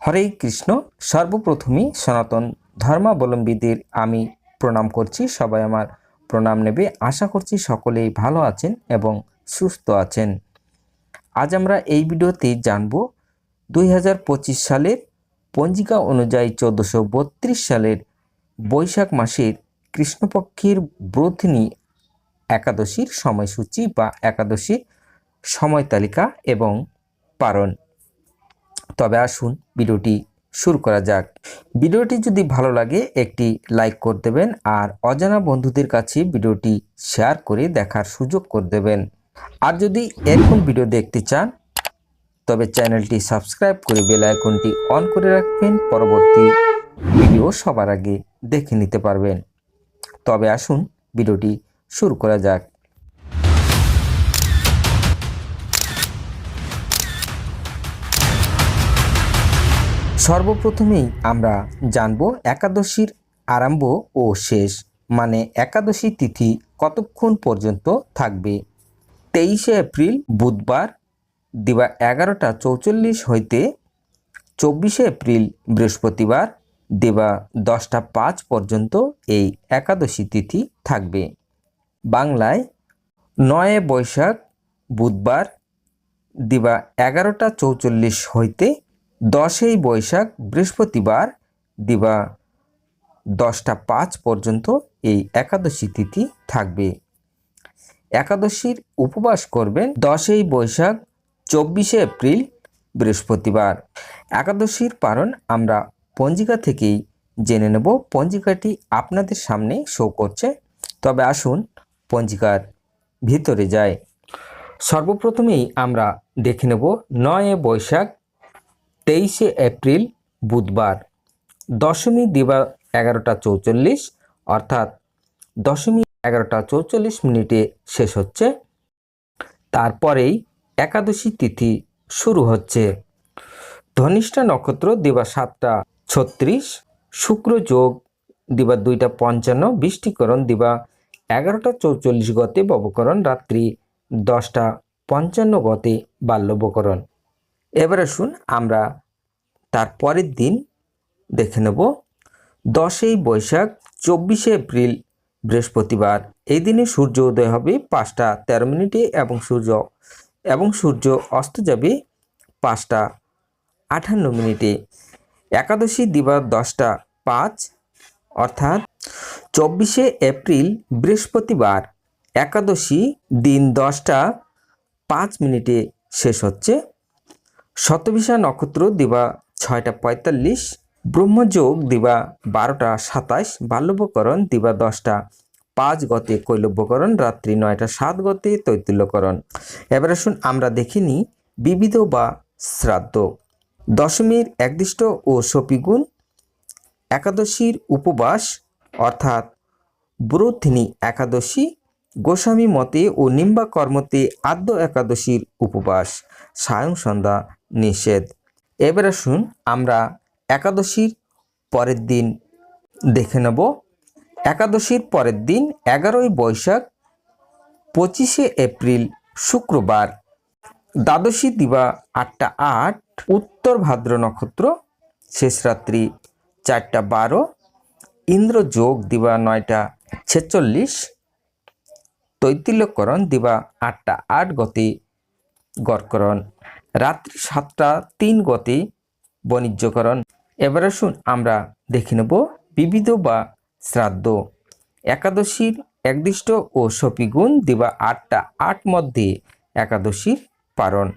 হরে কৃষ্ণ, সর্বপ্রথমেই সনাতন ধর্মাবলম্বীদের আমি প্রণাম করছি। সবাই আমার প্রণাম নেবে। আশা করছি সকলেই ভালো আছেন এবং সুস্থ আছেন। আজ আমরা এই ভিডিওতে জানব দুই হাজার পঁচিশ সালের পঞ্জিকা অনুযায়ী চোদ্দোশো সালের বৈশাখ মাসের কৃষ্ণপক্ষের ব্রথিনী একাদশীর সময়সূচি বা একাদশীর সময় তালিকা এবং পারণ তবে আসুন ভিডিওটি শুরু করা যাক। ভিডিওটি যদি ভালো লাগে, একটি লাইক করে দেবেন আর অজানা বন্ধুদের কাছে ভিডিওটি শেয়ার করে দেখার সুযোগ করে দেবেন। আর যদি এরকম ভিডিও দেখতে চান, তবে চ্যানেলটি সাবস্ক্রাইব করে বেল আইকনটি অন করে রাখবেন। পরবর্তী ভিডিও সবার আগে দেখে নিতে পারবেন। তবে আসুন ভিডিওটি শুরু করা যাক। সর্বপ্রথমেই আমরা জানব একাদশীর আরম্ভ ও শেষ মানে একাদশী তিথি কতক্ষণ পর্যন্ত থাকবে? তেইশে এপ্রিল, বুধবার, দিবা এগারোটা চৌচল্লিশ হইতে চব্বিশে এপ্রিল, বৃহস্পতিবার, দিবা দশটা পাঁচ পর্যন্ত এই একাদশী তিথি থাকবে। বাংলায় নয় বৈশাখ, বুধবার, দিবা এগারোটা চৌচল্লিশ হইতে দশই বৈশাখ বৃহস্পতিবার, দিবা দশটা পাঁচ পর্যন্ত এই একাদশী তিথি থাকবে। একাদশীর উপবাস করবেন দশই বৈশাখ চব্বিশে এপ্রিল বৃহস্পতিবার। একাদশীর পারণ আমরা পঞ্জিকা থেকেই জেনে নেব। পঞ্জিকাটি আপনাদের সামনে শো করছে। তবে আসুন পঞ্জিকার ভিতরে যাই। সর্বপ্রথমেই আমরা দেখে নেব নয় বৈশাখ তেইশে এপ্রিল বুধবার, দশমী দিবা এগারোটা চৌচল্লিশ, অর্থাৎ দশমী এগারোটা চৌচল্লিশ মিনিটে শেষ হচ্ছে। তারপরেই একাদশী তিথি শুরু হচ্ছে। ধনিষ্ঠা নক্ষত্র দিবা সাতটা ছত্রিশ, শুক্র যোগ দিবা দুইটা পঞ্চান্ন, বৃষ্টিকরণ দিবা এগারোটা চৌচল্লিশ গতে, ববকরণ রাত্রি দশটা পঞ্চান্ন গতে, বাল্যবকরণ। এবার আসুন আমরা তার পরের দিন দেখে নেব। দশই বৈশাখ, চব্বিশে এপ্রিল, বৃহস্পতিবার। এই দিনে সূর্য উদয় হবে পাঁচটা তেরো মিনিটে এবং সূর্য এবং সূর্য অস্ত যাবে পাঁচটা আটান্ন মিনিটে। একাদশী দিবা দশটা পাঁচ, অর্থাৎ চব্বিশে এপ্রিল, বৃহস্পতিবার। একাদশী দিন দশটা পাঁচ মিনিটে শেষ হচ্ছে। শতবিশা নক্ষত্র দিবা ছয়টা পঁয়তাল্লিশ, ব্রহ্মযোগ দিবা বারোটা সাতাশ, বাল্যবকরণ দিবা দশটা, পাঁচ গতে কৈলব্যকরণ, রাত্রি নয়টা সাত গতে তৈতুল্যকরণ। এবার আসুন আমরা দেখিনি বিবিধ বা শ্রাদ্ধ। দশমীর একদিষ্ট ও সপিগুণ, একাদশীর উপবাস, অর্থাৎ ব্রথিনী একাদশী, গোস্বামী মতে ও নিম্বা কর্মতে আদ্য একাদশীর উপবাস। সায়ং সন্ধ্যা নিষেধ। এবার আসুন আমরা একাদশীর পরের দিন দেখে নেব। একাদশীর পরের দিন এগারোই বৈশাখ, পঁচিশে এপ্রিল, শুক্রবার। দ্বাদশী দিবা আটটা আট, উত্তর ভাদ্র নক্ষত্র, শেষ রাত্রি চারটা বারো। ইন্দ্র যোগ দিবা নয়টা ছেচল্লিশ। তৈতিল্যকরণ দিবা আটটা আট গতি গড়করণ। রাত্রি সাতটা তিন গতি বাণিজ্যকরণ। এবার আসুন আমরা দেখে নেব বিবিধ বা শ্রাদ্ধ। একাদশীর একদিষ্ট ও সপিগুণ দিবা আটটা আট মধ্যে একাদশীর পারণ।